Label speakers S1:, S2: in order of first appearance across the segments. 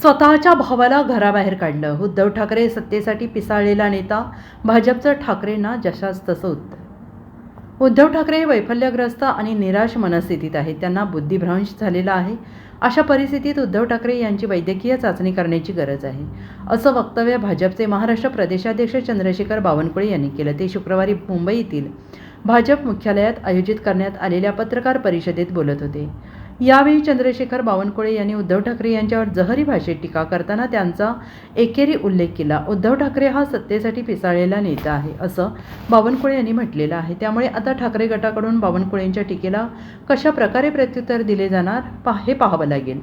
S1: स्वतःच्या भावाला घराबाहेर काढलं. उद्धव ठाकरे सत्तेसाठी पिसाळलेला नेता भाजपचं ठाकरेंना जशास तसं उत्तर उद्धव ठाकरे हे वैफल्यग्रस्त आणि निराश मनस्थितीत आहेत. त्यांना बुद्धिभ्रंश झालेला आहे. अशा परिस्थितीत उद्धव ठाकरे यांची वैद्यकीय चाचणी करण्याची गरज आहे. असं वक्तव्य भाजपचे महाराष्ट्र प्रदेशाध्यक्ष चंद्रशेखर बावनकुळे यांनी केलं. ते शुक्रवारी मुंबईतील भाजप मुख्यालयात आयोजित करण्यात आलेल्या पत्रकार परिषदेत बोलत होते. यावेळी चंद्रशेखर बावनकुळे यांनी उद्धव ठाकरे यांच्यावर जहरी भाषेत टीका करताना त्यांचा एकेरी उल्लेख केला. उद्धव ठाकरे हा सत्तेसाठी पिसाळलेला नेता आहे असं बावनकुळे यांनी म्हटलेलं आहे. त्यामुळे आता ठाकरे गटाकडून बावनकुळेंच्या टीकेला कशा प्रकारे प्रत्युत्तर दिले जाणार पा हे पाहावं लागेल.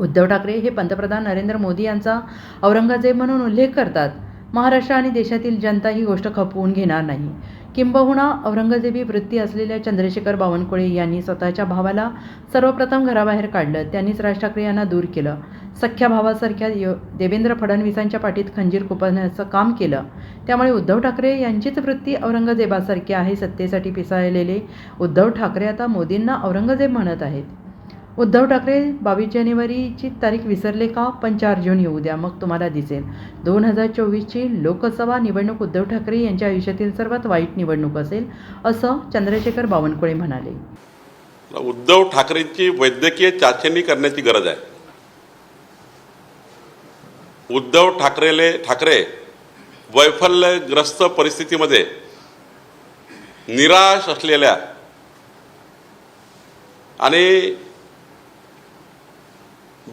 S1: उद्धव ठाकरे हे पंतप्रधान नरेंद्र मोदी यांचा औरंगजेब म्हणून उल्लेख करतात. महाराष्ट्र आणि देशातील जनता ही गोष्ट खपवून घेणार नाही. किंबहुना औरंगजेबी वृत्ती असलेल्या चंद्रशेखर बावनकुळे यांनी स्वतःच्या भावाला सर्वप्रथम घराबाहेर काढलं त्यांनीच राज ठाकरे यांना दूर केलं. सख्या भावासारख्या यो देवेंद्र फडणवीसांच्या पाठीत खंजीर कुपण्याचं काम केलं. त्यामुळे उद्धव ठाकरे यांचीच वृत्ती औरंगजेबासारखी आहे सत्तेसाठी पिसाळलेले उद्धव ठाकरे आता मोदींना औरंगजेब म्हणत आहेत. उद्धव ठाकरे बावीस जानेवारीची तारीख विसरले का? पण चार जून येऊ द्या मग तुम्हाला दिसेल. दोन हजार चोवीसची लोकसभा निवडणूक उद्धव ठाकरे यांच्या आयुष्यातील सर्वात वाईट निवडणूक असेल असं चंद्रशेखर बावनकुळे म्हणाले.
S2: उद्धव ठाकरेंची वैद्यकीय चाचणी करण्याची गरज आहे. उद्धव ठाकरेले ठाकरे वैफल्यग्रस्त परिस्थितीमध्ये निराश असलेल्या आणि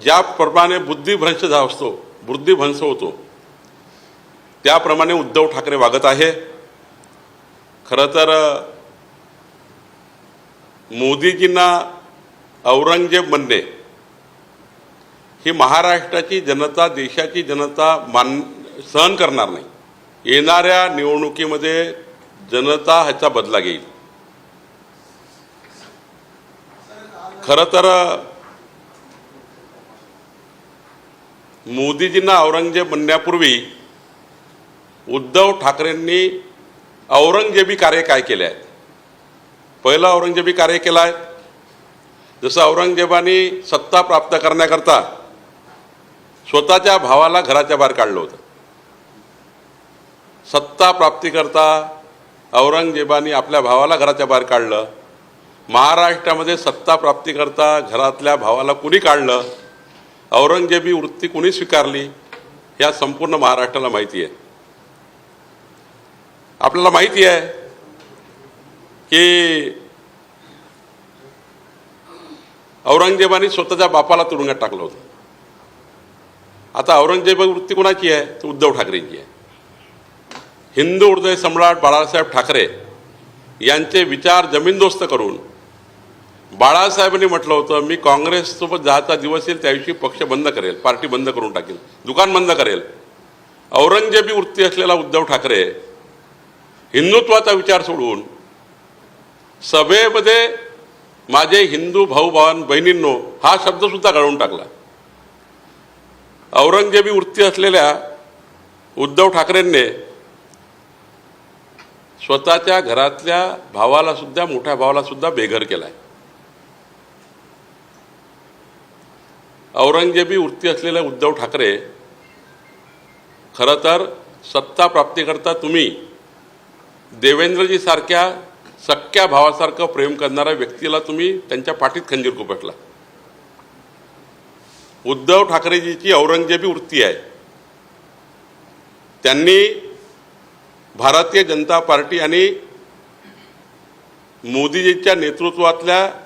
S2: ज्याप्रमाणे बुद्धिभ्रंश असतो बुद्धिभ्रंश होतो त्याप्रमाणे उद्धव ठाकरे वागत आहे. खरं तर मोदीजींना औरंगजेब म्हणणे ही महाराष्ट्राची जनता देशाची जनता मान सहन करणार नाही. येणाऱ्या निवडणुकीमध्ये जनता ह्याचा बदला घेईल. खरं तर मोदीजींना औरंगजेब बनण्यापूर्वी उद्धव ठाकरेंनी औरंगजेबी कार्य काय केले आहेत? पहिलं औरंगजेबी कार्य केलं आहे. जसं औरंगजेबाने सत्ता प्राप्त करण्याकरता स्वतःच्या भावाला घराच्या बाहेर काढलं होतं. सत्ता प्राप्तीकरता औरंगजेबाने आपल्या भावाला घराच्या बाहेर काढलं. महाराष्ट्रामध्ये सत्ता प्राप्तीकरता घरातल्या भावाला कुणी काढलं? औरंगजेबी वृत्ती कुणी स्वीकारली? या संपूर्ण महाराष्ट्राला माहिती आहे. आपल्याला माहिती आहे की औरंगजेबाने स्वतःच्या बापाला तुरुंगात टाकलं होतं. आता औरंगजेब वृत्ती कोणाची आहे? तर उद्धव ठाकरेंची आहे. हिंदू हृदय सम्राट बाळासाहेब ठाकरे यांचे विचार जमीनदोस्त करून बाळासाहेबांनी म्हटलं होतं मी काँग्रेससोबत जाचा दिवस येईल त्या दिवशी पक्ष बंद करेल पार्टी बंद करून टाकेल दुकान बंद करेल. औरंगजेबी वृत्ती असलेला उद्धव ठाकरे हिंदुत्वाचा विचार सोडून सभेमध्ये माझे हिंदू भाऊ भावान बहिणींनो हा शब्द सुद्धा टाकला. औरंगजेबी वृत्ती असलेल्या उद्धव ठाकरेंनी स्वतःच्या घरातल्या भावाला सुद्धा मोठ्या भावाला सुद्धा बेघर केलाय. औरंगजेबी वृत्ती असलेले उद्धव ठाकरे खरं तर सत्ता प्राप्तीकरता तुम्ही देवेंद्रजी सारख्या सख्या भावासारखं प्रेम करणाऱ्या व्यक्तीला तुम्ही त्यांच्या पाठीत खंजीर कुपटला. उद्धव ठाकरेजीची औरंगजेबी वृत्ती आहे. त्यांनी भारतीय जनता पार्टी आणि मोदीजीच्या नेतृत्वातल्या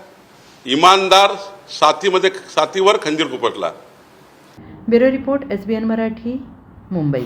S2: इमानदार साथीमध्ये साथीवर खंजीर खुपटला
S1: bureau report S B N Marathi Mumbai.